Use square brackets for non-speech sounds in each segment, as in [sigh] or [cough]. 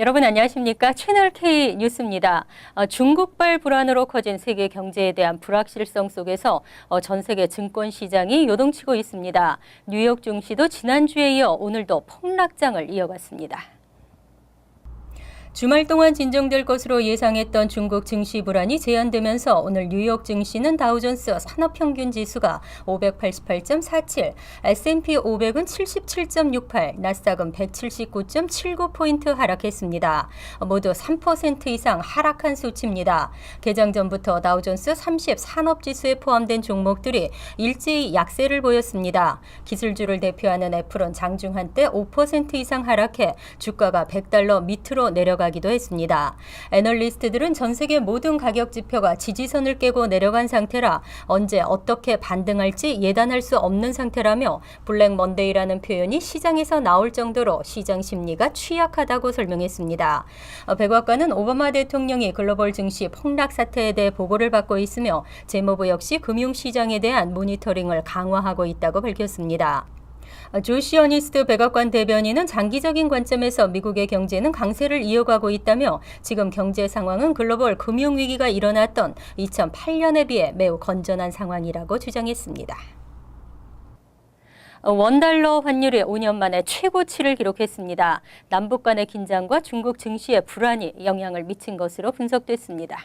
여러분 안녕하십니까? 채널 K 뉴스입니다. 어, 중국발 불안으로 커진 세계 경제에 대한 불확실성 속에서 어, 전 세계 증권 시장이 요동치고 있습니다. 뉴욕 증시도 지난주에 이어 오늘도 폭락장을 이어갔습니다. 주말 동안 진정될 것으로 예상했던 중국 증시 불안이 제한되면서 오늘 뉴욕 증시는 다우존스 산업평균 지수가 588.47, S&P 500은 77.68, 나스닥은 179.79포인트 하락했습니다. 모두 3% 이상 하락한 수치입니다. 개장 전부터 다우존스 30 산업지수에 포함된 종목들이 일제히 약세를 보였습니다. 기술주를 대표하는 애플은 장중 한때 5% 이상 하락해 주가가 100달러 밑으로 내려 가기도 했습니다. 애널리스트들은 전 세계 모든 가격 지표가 지지선을 깨고 내려간 상태라 언제 어떻게 반등할지 예단할 수 없는 상태라며 블랙 먼데이라는 표현이 시장에서 나올 정도로 시장 심리가 취약하다고 설명했습니다. 어, 백악관은 오바마 대통령이 글로벌 증시 폭락 사태에 대해 보고를 받고 있으며 재무부 역시 금융시장에 대한 모니터링을 강화하고 있다고 밝혔습니다. 조시 어니스트 백악관 대변인은 장기적인 관점에서 미국의 경제는 강세를 이어가고 있다며 지금 경제 상황은 글로벌 금융 위기가 일어났던 2008년에 비해 매우 건전한 상황이라고 주장했습니다. 원달러 환율이 5년 만에 최고치를 기록했습니다. 남북 간의 긴장과 중국 증시의 불안이 영향을 미친 것으로 분석됐습니다.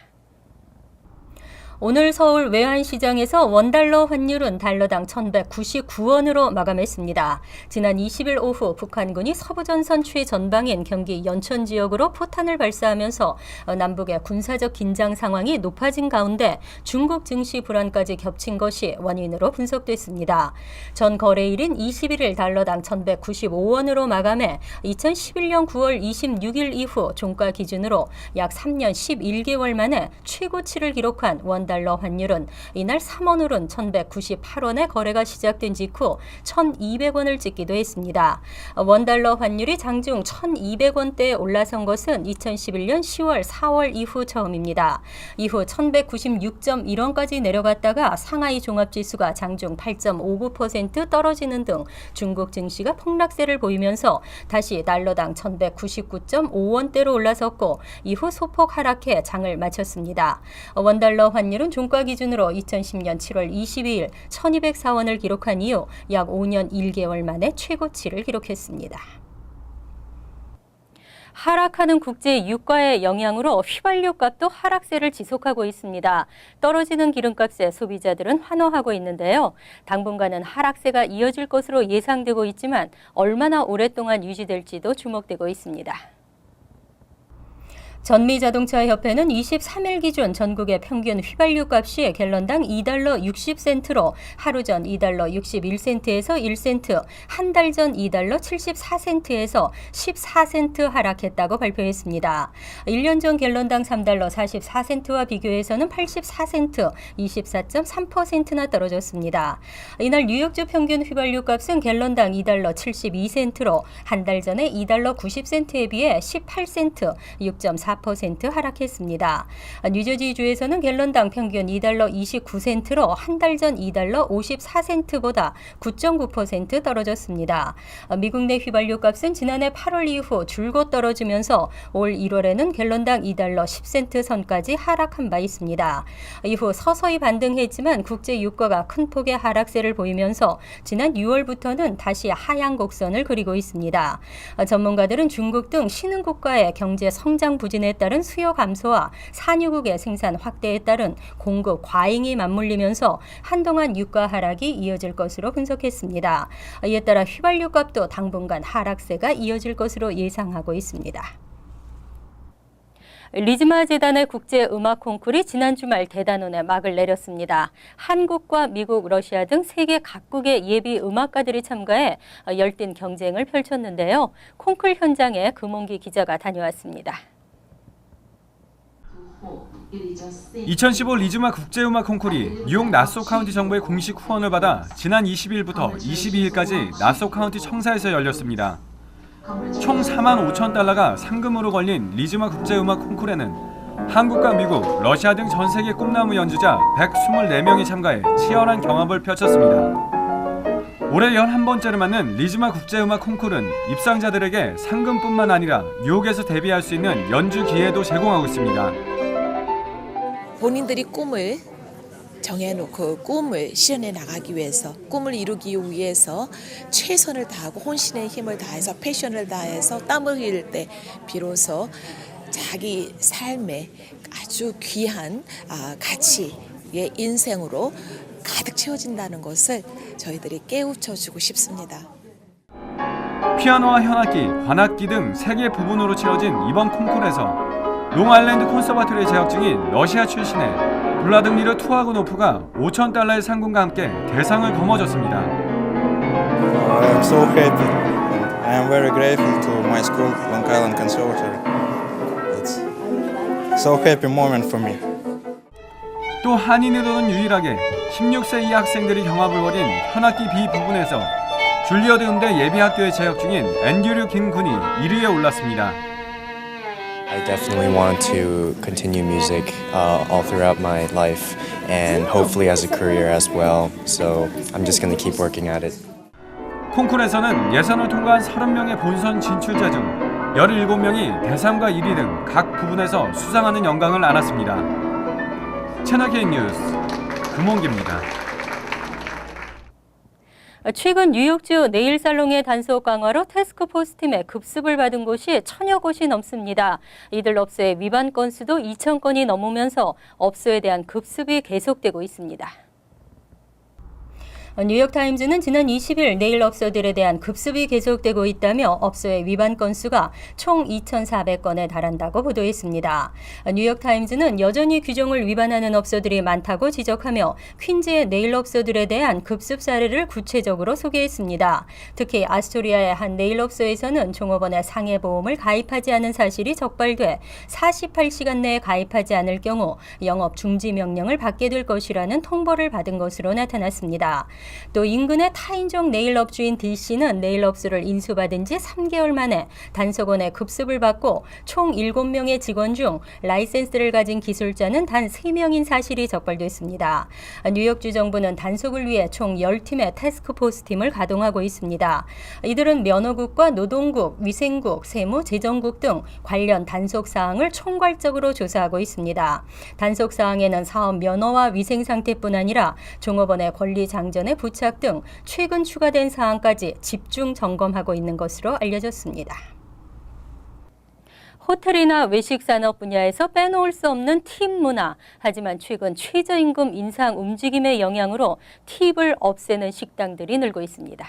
오늘 서울 외환시장에서 원달러 환율은 달러당 1,199원으로 마감했습니다. 지난 20일 오후 북한군이 서부전선 최전방인 경기 연천 지역으로 포탄을 발사하면서 남북의 군사적 긴장 상황이 높아진 가운데 중국 증시 불안까지 겹친 것이 원인으로 분석됐습니다. 전 거래일인 21일 달러당 1,195원으로 마감해 2011년 9월 26일 이후 종가 기준으로 약 3년 11개월 만에 최고치를 기록한 원 달러 환율은 이날 3원 오른 1,198원에 거래가 시작된 직후 1,200원을 찍기도 했습니다. 원달러 환율이 장중 1,200원대에 올라선 것은 2011년 10월, 4월 이후 처음입니다. 이후 1,196.1원까지 내려갔다가 상하이 종합지수가 장중 8.59% 떨어지는 등 중국 증시가 폭락세를 보이면서 다시 달러당 1,199.5원대로 올라섰고 이후 소폭 하락해 장을 마쳤습니다. 원달러 환율 환율은 종가 기준으로 2010년 7월 22일 1204원을 기록한 이후 약 5년 1개월 만에 최고치를 기록했습니다. 하락하는 국제 유가의 영향으로 휘발유 값도 하락세를 지속하고 있습니다. 떨어지는 기름값에 소비자들은 환호하고 있는데요. 당분간은 하락세가 이어질 것으로 예상되고 있지만 얼마나 오랫동안 유지될지도 주목되고 있습니다. 전미자동차협회는 23일 기준 전국의 평균 휘발유 값이 갤런당 2달러 60센트로 하루 전 2달러 61센트에서 1센트, 한 달 전 2달러 74센트에서 14센트 하락했다고 발표했습니다. 1년 전 갤런당 3달러 44센트와 비교해서는 84센트, 24.3%나 떨어졌습니다. 이날 뉴욕주 평균 휘발유 값은 갤런당 2달러 72센트로 한 달 전에 2달러 90센트에 비해 18센트, 6.4 4% 하락했습니다. 뉴저지주에서는 갤런당 평균 2달러 29센트로 한 달 전 2달러 54센트보다 9.9% 떨어졌습니다. 미국 내 휘발유 값은 지난해 8월 이후 줄곧 떨어지면서 올 1월에는 갤런당 2달러 10센트 선까지 하락한 바 있습니다. 이후 서서히 반등했지만 국제 유가가 큰 폭의 하락세를 보이면서 지난 6월부터는 다시 하향 곡선을 그리고 있습니다. 전문가들은 중국 등 신흥 국가의 경제 성장 부진에 부진에 따른 수요 감소와 산유국의 생산 확대에 따른 공급 과잉이 맞물리면서 한동안 유가 하락이 이어질 것으로 분석했습니다. 이에 따라 휘발유 값도 당분간 하락세가 이어질 것으로 예상하고 있습니다. 리즈마 재단의 국제 음악 콩쿨이 지난 주 말 대단원에 막을 내렸습니다. 한국과 미국, 러시아 등 세계 각국의 예비 음악가들이 참가해 열띤 경쟁을 펼쳤는데요. 콩쿨 현장에 금홍기 기자가 다녀왔습니다. 2015 리즈마 국제음악 콩쿨이 뉴욕 나소 카운티 정부의 공식 후원을 받아 지난 20일부터 22일까지 나소 카운티 청사에서 열렸습니다. 총 4만 5천 달러가 상금으로 걸린 리즈마 국제음악 콩쿨에는 한국과 미국, 러시아 등 전 세계 꿈나무 연주자 124명이 참가해 치열한 경합을 펼쳤습니다. 올해 11번째를 맞는 리즈마 국제음악 콩쿠르는 입상자들에게 상금뿐만 아니라 뉴욕에서 데뷔할 수 있는 연주 기회도 제공하고 있습니다. 본인들이 꿈을 정해놓고 꿈을 실현해 나가기 위해서 꿈을 이루기 위해서 최선을 다하고 혼신의 힘을 다해서 패션을 다해서 땀을 흘릴 때 비로소 자기 삶에 아주 귀한 아, 가치의 인생으로 가득 채워진다는 것을 저희들이 깨우쳐 주고 싶습니다. 피아노와 현악기, 관악기 등 세 개 부분으로 치러진 이번 콩쿠르에서 롱아일랜드 콘서바토리에 재학 중인 러시아 출신의 블라드미르 투아그노프가 5천 달러의 상금과 함께 대상을 거머쥐었습니다. Uh, I'm so happy. I am very grateful to my school, Long Island Conservatory. It's so happy moment for me. 또 한인으로는 유일하게 16세 이하 학생들이 경합을 벌인 현악기 B 부분에서 줄리어드 음대 예비학교에 재학 중인 앤드류 김 군이 1위에 올랐습니다. I definitely want to continue music uh, all throughout my life and hopefully as a career as well. So I'm just going to keep working at it. 콩쿠르에서는 예선을 통과한 30명의 본선 진출자 중 17명이 대상과 1위 등 각 부분에서 수상하는 영광을 안았습니다. 채널K 뉴스 금원기입니다. 최근 뉴욕주 네일 살롱의 단속 강화로 태스크포스 팀의 급습을 받은 곳이 천여 곳이 넘습니다. 이들 업소의 위반 건수도 2천 건이 넘으면서 업소에 대한 급습이 계속되고 있습니다. 뉴욕타임즈는 지난 20일 네일 업소들에 대한 급습이 계속되고 있다며 업소의 위반 건수가 총 2,400건에 달한다고 보도했습니다. 뉴욕타임즈는 여전히 규정을 위반하는 업소들이 많다고 지적하며 퀸즈의 네일 업소들에 대한 급습 사례를 구체적으로 소개했습니다. 특히 아스토리아의 한 네일 업소에서는 종업원의 상해 보험을 가입하지 않은 사실이 적발돼 48시간 내에 가입하지 않을 경우 영업 중지 명령을 받게 될 것이라는 통보를 받은 것으로 나타났습니다. 또 인근의 타인종 네일업 주인 D씨는 네일업소를 인수받은 지 3개월 만에 단속원의 급습을 받고 총 7명의 직원 중 라이센스를 가진 기술자는 단 3명인 사실이 적발됐습니다. 뉴욕주 정부는 단속을 위해 총 10팀의 태스크포스 팀을 가동하고 있습니다. 이들은 면허국과 노동국, 위생국, 세무, 재정국 등 관련 단속 사항을 총괄적으로 조사하고 있습니다. 단속 사항에는 사업 면허와 위생 상태뿐 아니라 종업원의 권리 장전에 부착 등 최근 추가된 사항까지 집중 점검하고 있는 것으로 알려졌습니다. 호텔이나 외식 산업 분야에서 빼놓을 수 없는 팁 문화. 하지만 최근 최저임금 인상 움직임의 영향으로 팁을 없애는 식당들이 늘고 있습니다.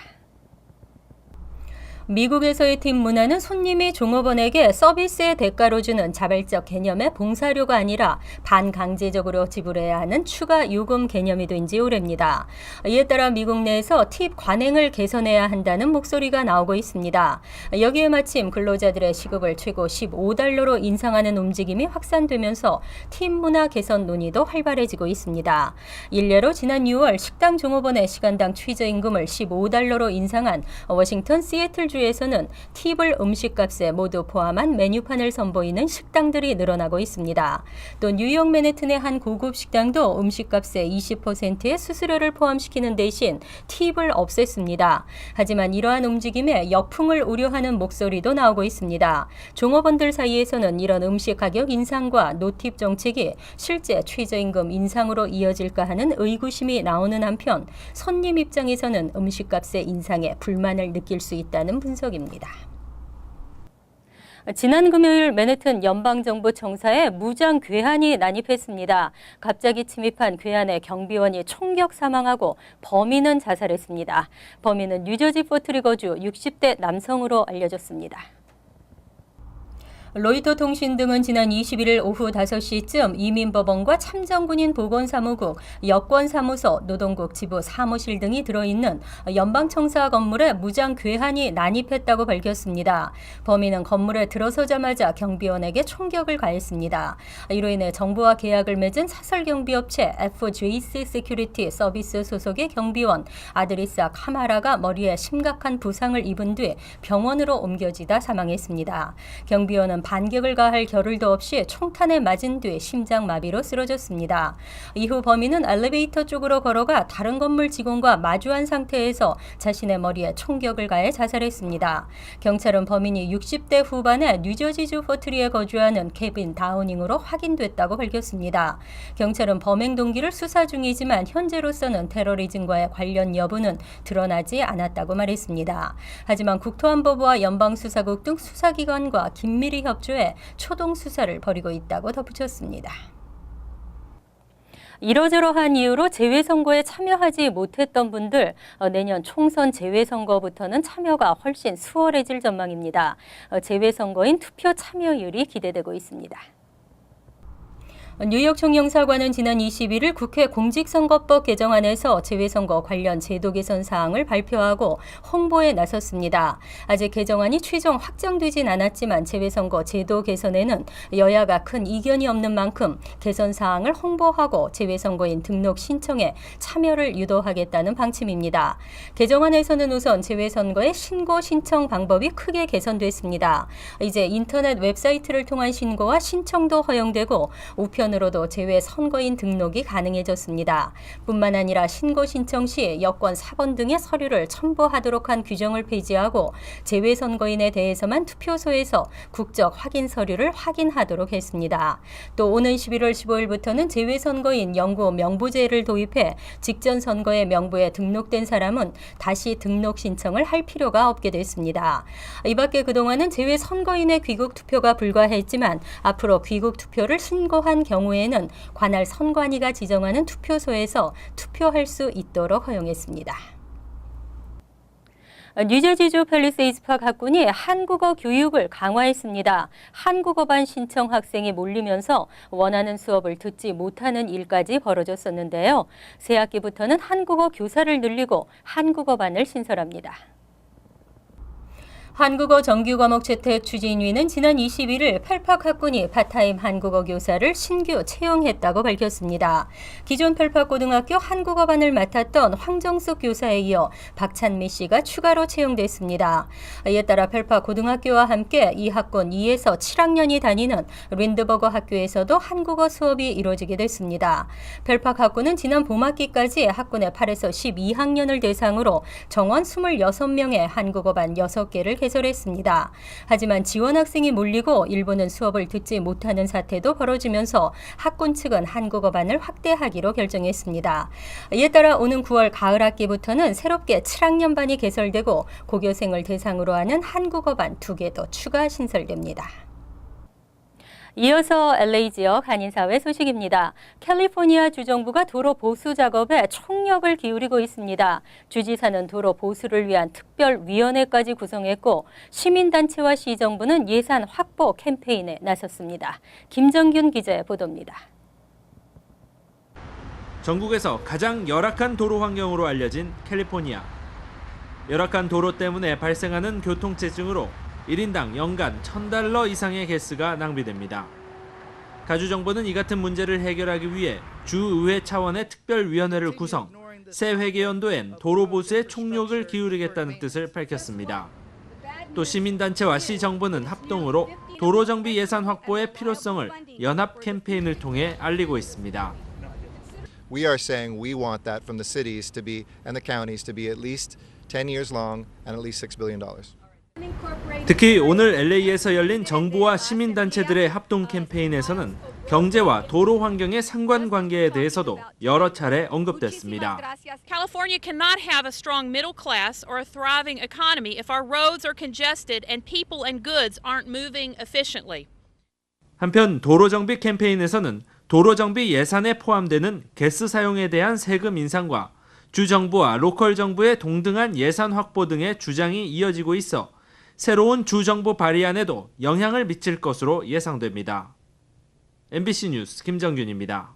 미국에서의 팁 문화는 손님이 종업원에게 서비스의 대가로 주는 자발적 개념의 봉사료가 아니라 반강제적으로 지불해야 하는 추가 요금 개념이 된 지 오래입니다. 이에 따라 미국 내에서 팁 관행을 개선해야 한다는 목소리가 나오고 있습니다. 여기에 마침 근로자들의 시급을 최고 15달러로 인상하는 움직임이 확산되면서 팁 문화 개선 논의도 활발해지고 있습니다. 일례로 지난 6월 식당 종업원의 시간당 최저임금을 15달러로 인상한 워싱턴 시애틀 주에서는 팁을 음식값에 모두 포함한 메뉴판을 선보이는 식당들이 늘어나고 있습니다. 또 뉴욕 맨해튼의 한 고급 식당도 음식값의 20%의 수수료를 포함시키는 대신 팁을 없앴습니다. 하지만 이러한 움직임에 역풍을 우려하는 목소리도 나오고 있습니다. 종업원들 사이에서는 이런 음식 가격 인상과 노팁 정책이 실제 최저임금 인상으로 이어질까 하는 의구심이 나오는 한편 손님 입장에서는 음식값의 인상에 불만을 느낄 수 있다는 분석입니다. 지난 금요일 맨해튼 연방정부 청사에 무장 괴한이 난입했습니다. 갑자기 침입한 괴한의 경비원이 총격 사망하고 범인은 자살했습니다. 범인은 뉴저지 포트리 거주 60대 남성으로 알려졌습니다. 로이터 통신 등은 지난 21일 오후 5시쯤 이민법원과 참정군인 보건사무국, 여권사무소, 노동국 지부 사무실 등이 들어있는 연방청사 건물에 무장 괴한이 난입했다고 밝혔습니다. 범인은 건물에 들어서자마자 경비원에게 총격을 가했습니다. 이로 인해 정부와 계약을 맺은 사설 경비업체 FJC 세큐리티 서비스 소속의 경비원 아드리사 카마라가 머리에 심각한 부상을 입은 뒤 병원으로 옮겨지다 사망했습니다. 경비원은 반격을 가할 겨를도 없이 총탄에 맞은 뒤 심장마비로 쓰러졌습니다. 이후 범인은 엘리베이터 쪽으로 걸어가 다른 건물 직원과 마주한 상태에서 자신의 머리에 총격을 가해 자살했습니다. 경찰은 범인이 60대 후반의 뉴저지주 포트리에 거주하는 케빈 다우닝으로 확인됐다고 밝혔습니다. 경찰은 범행 동기를 수사 중이지만 현재로서는 테러리즘과의 관련 여부는 드러나지 않았다고 말했습니다. 하지만 국토안보부와 연방수사국 등 수사기관과 긴밀히 협조해 초동 수사를 벌이고 있다고 덧붙였습니다. 이러저러한 이유로 재외선거에 참여하지 못했던 분들 어, 내년 총선 재외선거부터는 참여가 훨씬 수월해질 전망입니다. 어, 재외선거인 투표 참여율이 기대되고 있습니다. 뉴욕 총영사관은 지난 21일 국회 공직선거법 개정안에서 재외선거 관련 제도 개선 사항을 발표하고 홍보에 나섰습니다. 아직 개정안이 최종 확정되진 않았지만 재외선거 제도 개선에는 여야가 큰 이견이 없는 만큼 개선 사항을 홍보하고 재외선거인 등록 신청에 참여를 유도하겠다는 방침입니다. 개정안에서는 우선 재외선거의 신고 신청 방법이 크게 개선됐습니다. 이제 인터넷 웹사이트를 통한 신고와 신청도 허용되고 우편 우편으로도 제외 선거인 등록이 가능해졌습니다. 뿐만 아니라 신고 신청 시 여권 4번 등의 서류를 첨부하도록 한 규정을 폐지하고 제외 선거인에 대해서만 투표소에서 국적 확인 서류를 확인하도록 했습니다. 또 오는 11월 15일부터는 제외 선거인 영구 명부제를 도입해 직전 선거에 명부에 등록된 사람은 다시 등록 신청을 할 필요가 없게 됐습니다. 이 밖에 그동안은 제외 선거인의 귀국 투표가 불가했지만 앞으로 귀국 투표를 신고한 경우 에는 관할 선관위가 지정하는 투표소에서 투표할 수 있도록 허용했습니다. 뉴저지주 팰리세이즈 파크 학군이 한국어 교육을 강화했습니다. 한국어반 신청 학생이 몰리면서 원하는 수업을 듣지 못하는 일까지 벌어졌었는데요. 새 학기부터는 한국어 교사를 늘리고 한국어반을 신설합니다. 한국어 정규 과목 채택 추진위는 지난 21일 펠팍 학군이 파타임 한국어 교사를 신규 채용했다고 밝혔습니다. 기존 펠팍 고등학교 한국어반을 맡았던 황정숙 교사에 이어 박찬미 씨가 추가로 채용됐습니다. 이에 따라 펠팍 고등학교와 함께 이 학군 2에서 7학년이 다니는 린드버거 학교에서도 한국어 수업이 이루어지게 됐습니다. 펠팍 학군은 지난 봄학기까지 학군의 8에서 12학년을 대상으로 정원 26명의 한국어반 6개를 개설했습니다. 하지만 지원 학생이 몰리고 일부는 수업을 듣지 못하는 사태도 벌어지면서 학군 측은 한국어반을 확대하기로 결정했습니다. 이에 따라 오는 9월 가을 학기부터는 새롭게 7학년 반이 개설되고 고교생을 대상으로 하는 한국어반 2개도 추가 신설됩니다. 이어서 LA 지역 한인사회 소식입니다. 캘리포니아 주정부가 도로 보수 작업에 총력을 기울이고 있습니다. 주지사는 도로 보수를 위한 특별위원회까지 구성했고 시민단체와 시정부는 예산 확보 캠페인에 나섰습니다. 김정균 기자의 보도입니다. 전국에서 가장 열악한 도로 환경으로 알려진 캘리포니아. 열악한 도로 때문에 발생하는 교통체증으로 1인당 연간 1000달러 이상의 개스가 낭비됩니다. 가주정부는 이 같은 문제를 해결하기 위해 주의회 차원의 특별위원회를 구성, 새 회계연도엔 도로 보수에 총력을 기울이겠다는 뜻을 밝혔습니다. 또 시민단체와 시정부는 합동으로 도로 정비 예산 확보의 필요성을 연합 캠페인을 통해 알리고 있습니다. We are saying we want that from the cities to be and the counties to be at least 10 years long and at least $6 billion. 특히 오늘 LA에서 열린 정부와 시민단체들의 합동 캠페인에서는 경제와 도로 환경의 상관관계에 대해서도 여러 차례 언급됐습니다. California cannot have a strong middle class or a thriving economy if our roads are congested and people and goods aren't moving efficiently. 한편 도로 정비 캠페인에서는 도로 정비 예산에 포함되는 게스 사용에 대한 세금 인상과 주 정부와 로컬 정부의 동등한 예산 확보 등의 주장이 이어지고 있어 새로운 주 정부 발의안에도 영향을 미칠 것으로 예상됩니다. MBC 뉴스 김정균입니다.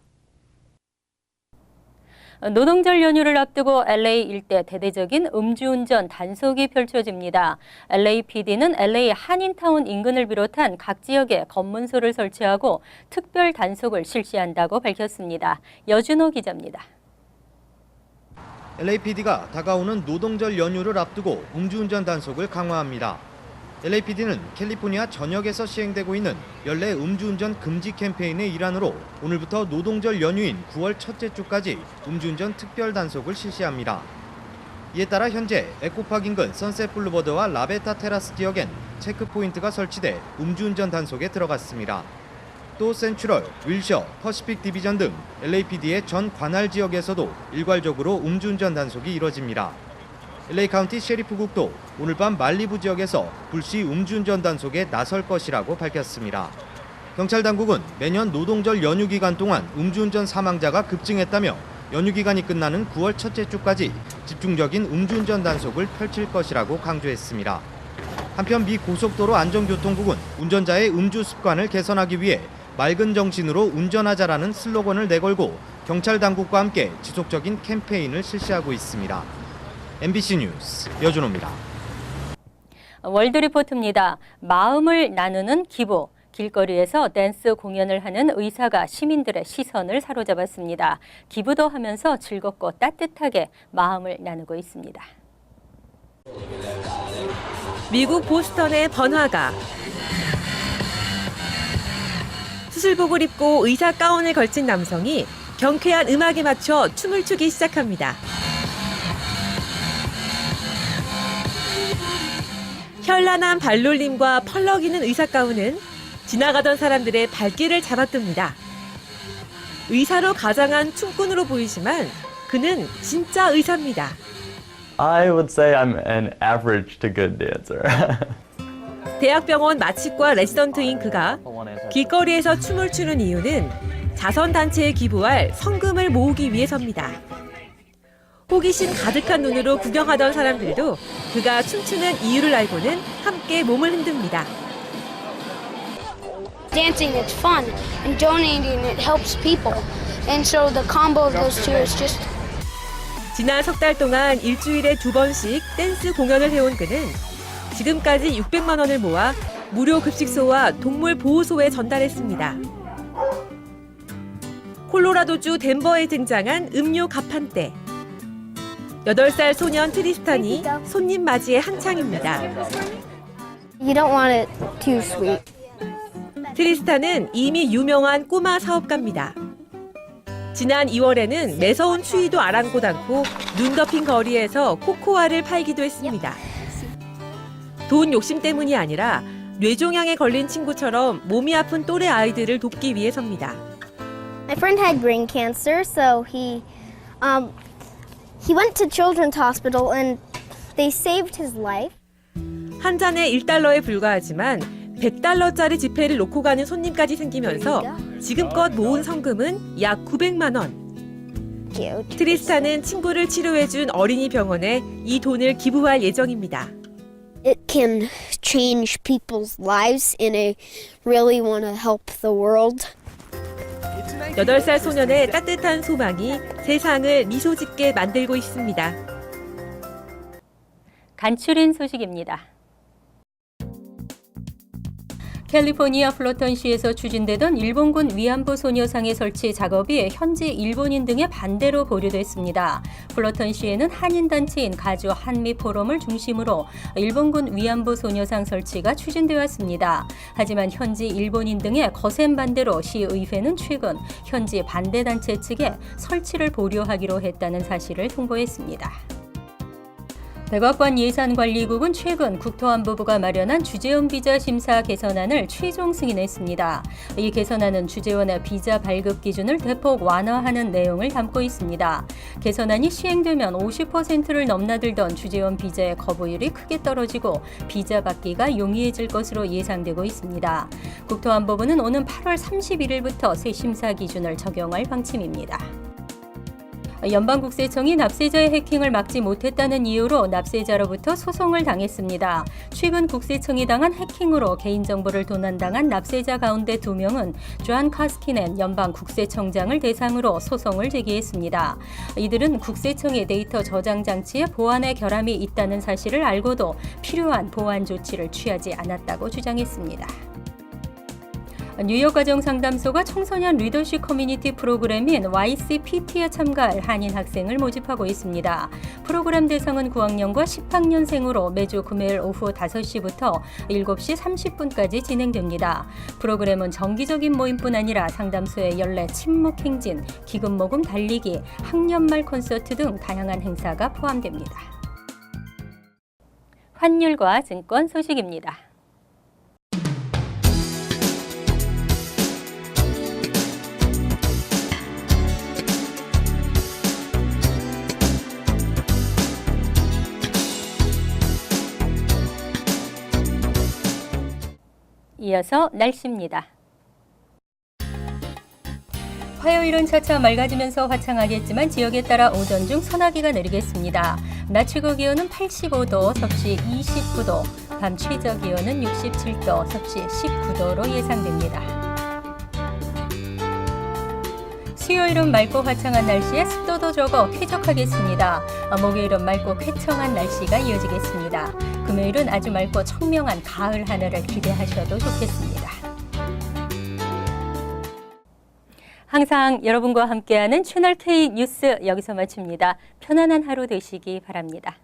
노동절 연휴를 앞두고 LA 일대 대대적인 음주운전 단속이 펼쳐집니다. LAPD는 LA 한인타운 인근을 비롯한 각 지역에 검문소를 설치하고 특별 단속을 실시한다고 밝혔습니다. 여준호 기자입니다. LAPD가 다가오는 노동절 연휴를 앞두고 음주운전 단속을 강화합니다. LAPD는 캘리포니아 전역에서 시행되고 있는 연례 음주운전 금지 캠페인의 일환으로 오늘부터 노동절 연휴인 9월 첫째 주까지 음주운전 특별 단속을 실시합니다. 이에 따라 현재 에코파크 인근 선셋 블루버드와 라베타 테라스 지역엔 체크포인트가 설치돼 음주운전 단속에 들어갔습니다. 또 센츄럴, 윌셔, 퍼시픽 디비전 등 LAPD의 전 관할 지역에서도 일괄적으로 음주운전 단속이 이뤄집니다. LA 카운티 셰리프국도 오늘 밤 말리부 지역에서 불시 음주운전 단속에 나설 것이라고 밝혔습니다. 경찰 당국은 매년 노동절 연휴 기간 동안 음주운전 사망자가 급증했다며 연휴 기간이 끝나는 9월 첫째 주까지 집중적인 음주운전 단속을 펼칠 것이라고 강조했습니다. 한편 미 고속도로 안전교통국은 운전자의 음주 습관을 개선하기 위해 맑은 정신으로 운전하자라는 슬로건을 내걸고 경찰 당국과 함께 지속적인 캠페인을 실시하고 있습니다. MBC 뉴스 여준호입니다. 월드 리포트입니다. 마음을 나누는 기부. 길거리에서 댄스 공연을 하는 의사가 시민들의 시선을 사로잡았습니다. 기부도 하면서 즐겁고 따뜻하게 마음을 나누고 있습니다. 미국 보스턴의 번화가. 수술복을 입고 의사 가운을 걸친 남성이 경쾌한 음악에 맞춰 춤을 추기 시작합니다. 현란한 발놀림과 펄럭이는 의사 가운은 지나가던 사람들의 발길을 잡아뜹니다. 의사로 가장한 춤꾼으로 보이지만 그는 진짜 의사입니다. I would say I'm an average to good dancer. [laughs] 대학병원 마취과 레지던트인 그가 길거리에서 춤을 추는 이유는 자선단체에 기부할 성금을 모으기 위해서입니다. 호기심 가득한 눈으로 구경하던 사람들도 그가 춤추는 이유를 알고는 함께 몸을 흔듭니다. dancing it's fun and donating it helps people and so the combo of those two is just 지난 석 달 동안 일주일에 두 번씩 댄스 공연을 해온 그는 지금까지 600만 원을 모아 무료 급식소와 동물 보호소에 전달했습니다. 콜로라도주 덴버에 등장한 음료 가판대. 8살 소년 트리스탄이 손님 맞이에 한창입니다. you don't want it too sweet 트리스탄은 이미 유명한 꼬마 사업가입니다. 지난 2월에는 매서운 추위도 아랑곳 않고 눈 덮인 거리에서 코코아를 팔기도 했습니다. 돈 욕심 때문이 아니라 뇌종양에 걸린 친구처럼 몸이 아픈 또래 아이들을 돕기 위해서입니다. my friend had brain cancer so he um, he went to children's hospital and they saved his life 한 잔에 1달러에 불과하지만 100달러짜리 지폐를 놓고 가는 손님까지 생기면서 지금껏 모은 성금은 약 900만 원. Cute. 트리스탄은 친구를 치료해준 어린이 병원에 이 돈을 기부할 예정입니다. it can change people's lives and I really want to help the world 8살 소년의 따뜻한 소망이 세상을 미소 짓게 만들고 있습니다. 간추린 소식입니다. 캘리포니아 플로턴시에서 추진되던 일본군 위안부 소녀상의 설치 작업이 현지 일본인 등의 반대로 보류됐습니다. 플로턴시에는 한인단체인 가주 한미 포럼을 중심으로 일본군 위안부 소녀상 설치가 추진되어 왔습니다. 하지만 현지 일본인 등의 거센 반대로 시의회는 최근 현지 반대단체 측에 설치를 보류하기로 했다는 사실을 통보했습니다. 백악관 예산관리국은 최근 국토안보부가 마련한 주재원 비자 심사 개선안을 최종 승인했습니다. 이 개선안은 주재원의 비자 발급 기준을 대폭 완화하는 내용을 담고 있습니다. 개선안이 시행되면 50%를 넘나들던 주재원 비자의 거부율이 크게 떨어지고 비자 받기가 용이해질 것으로 예상되고 있습니다. 국토안보부는 오는 8월 31일부터 새 심사 기준을 적용할 방침입니다. 연방국세청이 납세자의 해킹을 막지 못했다는 이유로 납세자로부터 소송을 당했습니다. 최근 국세청이 당한 해킹으로 개인정보를 도난당한 납세자 가운데 두 명은 존 카스키넨 연방국세청장을 대상으로 소송을 제기했습니다. 이들은 국세청의 데이터 저장 장치에 보안에 결함이 있다는 사실을 알고도 필요한 보안 조치를 취하지 않았다고 주장했습니다. 뉴욕 가정 상담소가 청소년 리더십 커뮤니티 프로그램인 YCPT에 참가할 한인 학생을 모집하고 있습니다. 프로그램 대상은 9학년과 10학년생으로 매주 금요일 오후 5시부터 7시 30분까지 진행됩니다. 프로그램은 정기적인 모임뿐 아니라 상담소의 연례 침묵 행진, 기금 모금 달리기, 학년말 콘서트 등 다양한 행사가 포함됩니다. 환율과 증권 소식입니다. 이어서 날씨입니다. 화요일은 차차 맑아지면서 화창하겠지만 지역에 따라 오전 중 소나기가 내리겠습니다. 낮 최고 기온은 85도, 섭씨 29도, 밤 최저 기온은 67도, 섭씨 19도로 예상됩니다. 수요일은 맑고 화창한 날씨에 습도도 적어 쾌적하겠습니다. 목요일은 맑고 쾌청한 날씨가 이어지겠습니다. 금요일은 아주 맑고 청명한 가을 하늘을 기대하셔도 좋겠습니다. 항상 여러분과 함께하는 채널 K 뉴스 여기서 마칩니다. 편안한 하루 되시기 바랍니다.